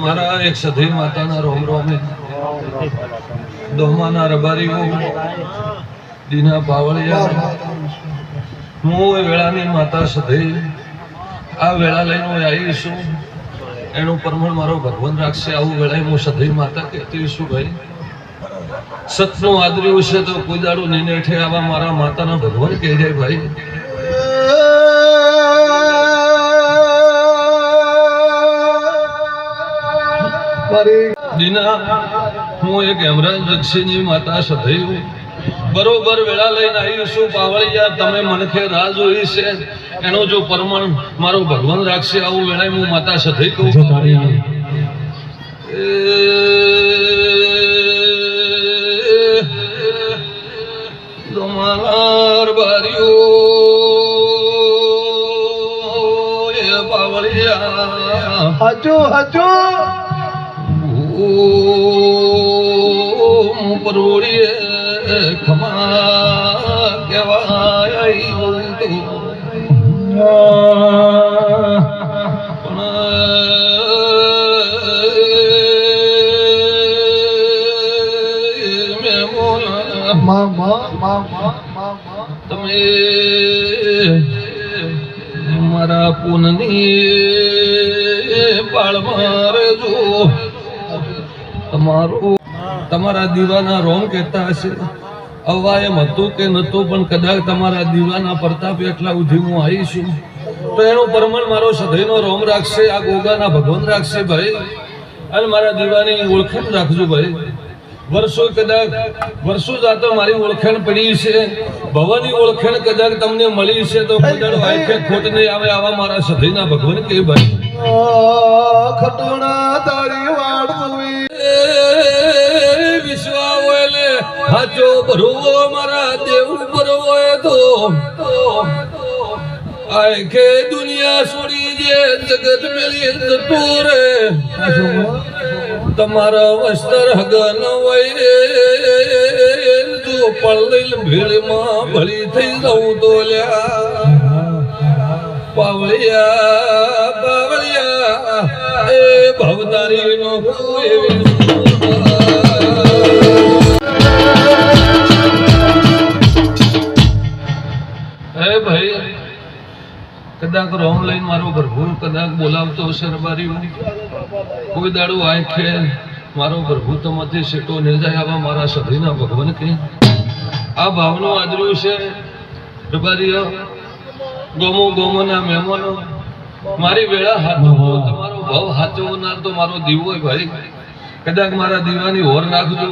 મારા એક સધી માતાના રોમ રોમે દોમાના રબારીઓ, દીના પાવળિયા, હું એ વેળાની માતા સધી આ વેળા લઈને હું આવી છું એનું પ્રમાણ મારો ભગવાન રાખશે આવું વેળાએ હું સધી માતા કહેતી છું ભાઈ. સતનું આદર્યું છે તો કોઈ દાડું નહીં હેઠે આવા મારા માતાના ભગવાન કહી જાય ભાઈ. દીના હું એક હેમરાજ જક્ષીની માતા સધૈયું બરોબર વેળા લઈને આવી છું પાવળિયા તમે મનખે રાહ જોઈ છે એનો જો પરમાણ મારો ભગવાન રાખશે આવું વેળાએ હું માતા સાથે કહું એ બારીઓ એ પાવળિયા હજુ હજુ પરોળીએ ખમા કહેવાય તમે મારા પૂનની બાળ મારજો તમારું તમારા દીવાના રોમ કહેતા હશે. અવા એમ હતું કે નહોતું પણ કદાચ તમારા દીવાના પ્રતાપે એટલા સુધી હું આવી છું તો એનું પરમણ મારો સદયનો રોમ રાખશે આ ગોગાના ભગવાન રાખશે ભાઈ. અને મારા દીવાની ઓળખાણ રાખજો ભાઈ. વર્ષો કદાચ વર્ષો જાતો મારી ઓળખાણ પડી છે. ભવાની ઓળખાણ કદાચ તમને મળી છે તો કદાચ કે ખોટ નહીં આવે આવા મારા સદયના ભગવાન કે ભાઈ. ખટોણા તારી વાડ હાચો ભરવો મારા દેવ ભરવો તો. આખે દુનિયા છોડી જે જગત મેલી જતો રે તમારા વસ્ત્ર હગન હોય જો પળેલ ભીડમાં ભળી થઈ જવું તો લ્યા. પાવળિયા પાવળિયા, એ ભવતારી નો એવી કદાચ રોમ લઈને મારો પ્રભુ કદાચ બોલાવતો શરબારી કોઈ દાડો આંખે મારો પ્રભુ તમાથી સેટો ને જાય આવા મારા સભીના ભગવાન કે. આ ભાવનો આદર્યું છે રબારીઓ, ગોમો ગોમોના મહેમાનો. મારી વેળા હાથવો તમારો ભાવ હાથવનાર તો મારો દીવો ભાઈ. કદાચ મારા દીવાની હોર નાખજો.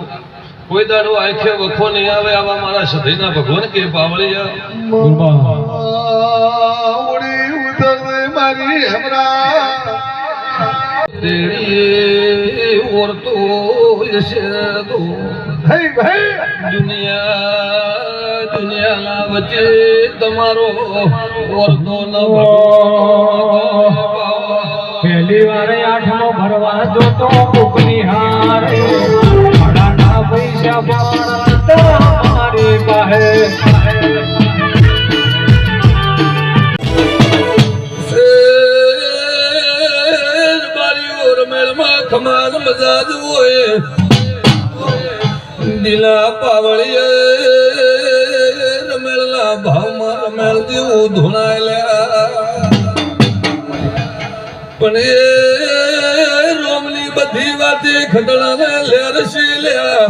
કોઈ દાડો આંખે વખો નહીં આવે આવા મારા સધીના ભગવાન કે પાવળિયા મારી હમરા. ઓરતો તો હે ભાઈ. દુનિયા દુનિયાના વચ્ચે તમારો ઓરતો ન પહેલી વારે આઠમો ભરવા જોતો મજાજ હોય, દિલા પાવળીએ રમેલના ભાવમાં રમેલ પણ એ રોમની બધી વાતે ખટડાને લેરસી લ્યા?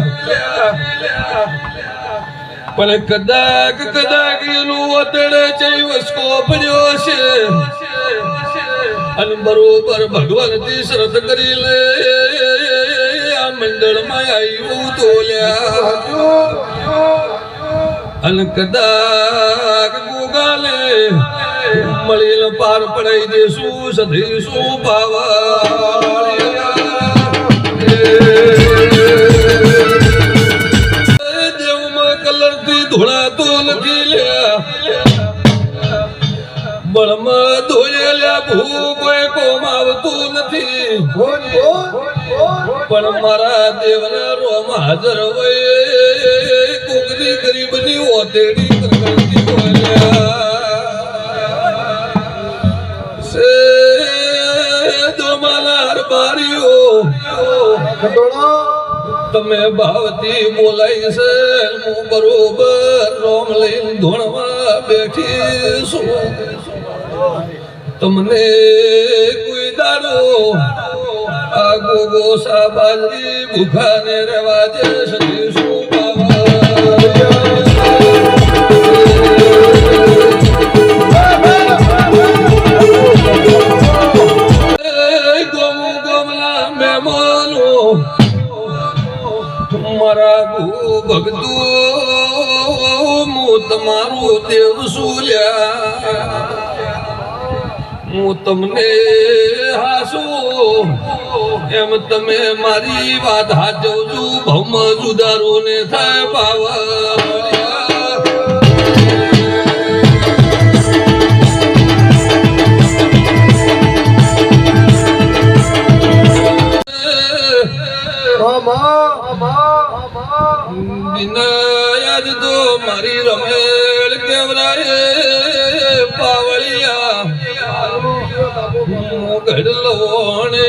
પણ કદાક કદાક એનું વતડે ચૈવસ્કો પડ્યો છે અને બરોબર ભગવાનથી શ્રદ્ધ કરી લે. મંડળમાં આવ્યું તોલ્યા અને કદાક ગોગાલે મળીને પાર પડાઈ દેશું સધીશું પાવા હાજર હોય કોકની ગરીબની ઓતેડી કરતી તમે ભાવતી બોલાય છે હું બરોબર રોમ લઈને ધોણવા બેઠી છું. તમને કોઈ દાડો આ ગોગો સાબાજી ભૂખાને રેવા દે શું ગોમુ ગોમના મહેમાનો મારા ભગતો હું તમારું દેવ સુલ્યા હું તમને હાસુ એમ તમે મારી વાત હાચવજો ભમ જુદારો ને થાય પાવા વિનાયજ તો મારી રમેલ કેવરાય પાવળિયા ગઢલોણે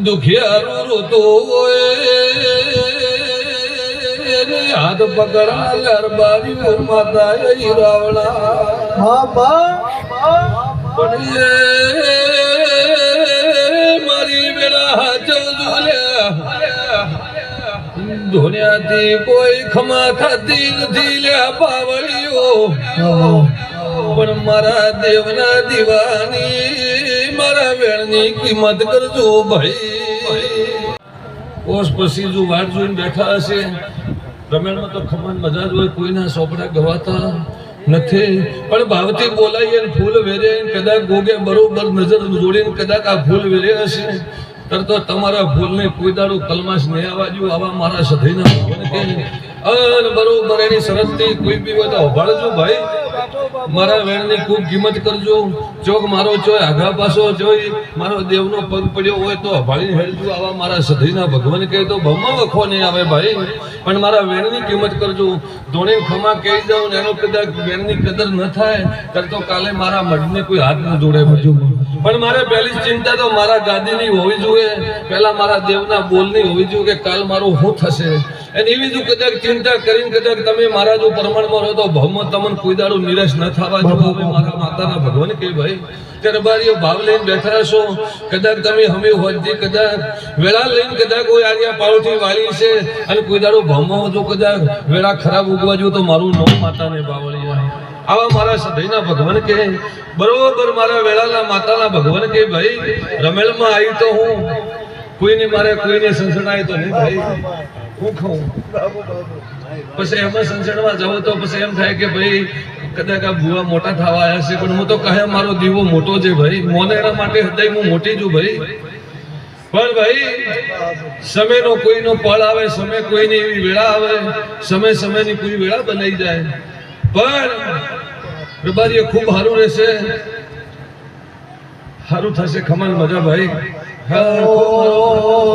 દુખિયારો રોતો હાથ પકડાયાર બારીઓ માતા રાવણા પણ મારી હાચવ ધોન્યાથી કોઈ ખમા થતી નથી લ્યા પાવળીઓ પણ મારા દેવના દીવાની વેણની કિંમત કરજો ભાઈ. ઓસ પછી જો વાટ જોઈને બેઠા હશે, રમેણમાં તો ખમણ મજા જ હોય, કોઈના સોપડા ગવાતા નથી. પણ ભાવથી ને ફૂલ વેરે કદાચ ગોગે બરોબર નજર જોડીને કદાચ આ ફૂલ વેરે હશે તર તો તમારા ફૂલને કોઈ દાડો કલમાશ નહીં આવવા જો આવા મારા સધીના અન બરોબર એની શરતથી કોઈ બી હોય તો ભાઈ. મારા વેણની ખૂબ કિંમત કરજો. ચોક મારો ચોય આઘા પાસો જોઈ મારો દેવનો પગ પડ્યો હોય તો અભાળીને હેરજો આવા મારા સધીના ભગવાન કહે તો બહુમાં વખો નહીં આવે ભાઈ. પણ મારા વેણની કિંમત કરજો. ધોણી ખમા કહી ને એનો કદાચ વેણની કદર ન થાય કરતો કાલે મારા મઢને કોઈ હાથ ન જોડે બધું. પણ મારે પહેલી ચિંતા તો મારા ગાદીની હોવી જોઈએ. પહેલા મારા દેવના બોલની હોવી જોઈએ કે કાલ મારું શું થશે? અને એવી જો કદાચ ચિંતા કરીને કદાચ તમે મારા જો પ્રમાણમાં રહો તો ભવમાં તમને કોઈ દાડો નિરાશ ન થવા જો હવે મારા માતાના ભગવાન કે ભાઈ. દરબારીઓ ભાવ લઈને બેઠા છો. કદાચ તમે હમે હોય કદાચ વેળા લઈને કદાચ કોઈ આર્યા પાવથી વાળી છે. અને કોઈ દાડો ભવમાં જો કદાચ વેળા ખરાબ ઉગવા જો તો મારું નવ માતાને બાવળિયા આવા મારા સદૈના ભગવાન કે બરોબર મારા વેળાના માતાના ભગવાન કે ભાઈ રમેલમાં આવી તો હું કોઈને મારે કોઈને સંસડાય તો નહીં ભાઈ હું ખાઉં પછી એમાં સંસદમાં જવું તો પછી એમ થાય કે ભાઈ, કદાચ આ ભૂવા મોટા થવા આવ્યા છે, પણ હું તો કહે મારો દીવો મોટો છે ભાઈ. મોને એના માટે હૃદય હું મોટી છું ભાઈ. પણ ભાઈ, સમયનો કોઈનો પળ આવે, સમય કોઈની એવી વેળા આવે, સમય સમયની કોઈ વેળા બનાવી જાય. પણ રબારીએ ખૂબ સારું રહેશે. સારું થશે ખમણ મજા ભાઈ. હા ખૂબ સારું.